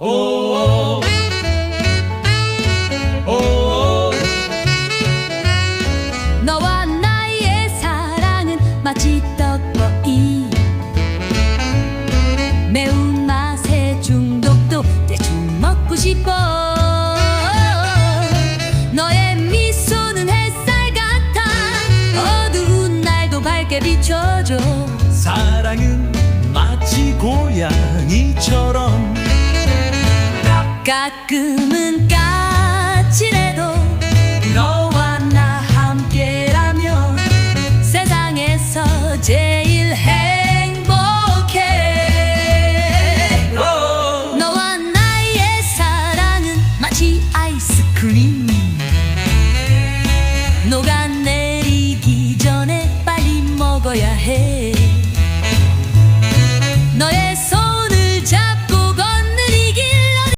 오, 오, 너와 나의 사랑은 마치 떡볶이. 매운맛에 중독도 대충 먹고 싶어. 너의 미소는 햇살 같아. 어두운 날도 밝게 비춰줘. 사랑은 마치 고양이처럼 가끔은 까칠해도 너와 나 함께라면 세상에서 제일 행복해. 너와 나의 사랑은 마치 아이스크림. 녹아내리기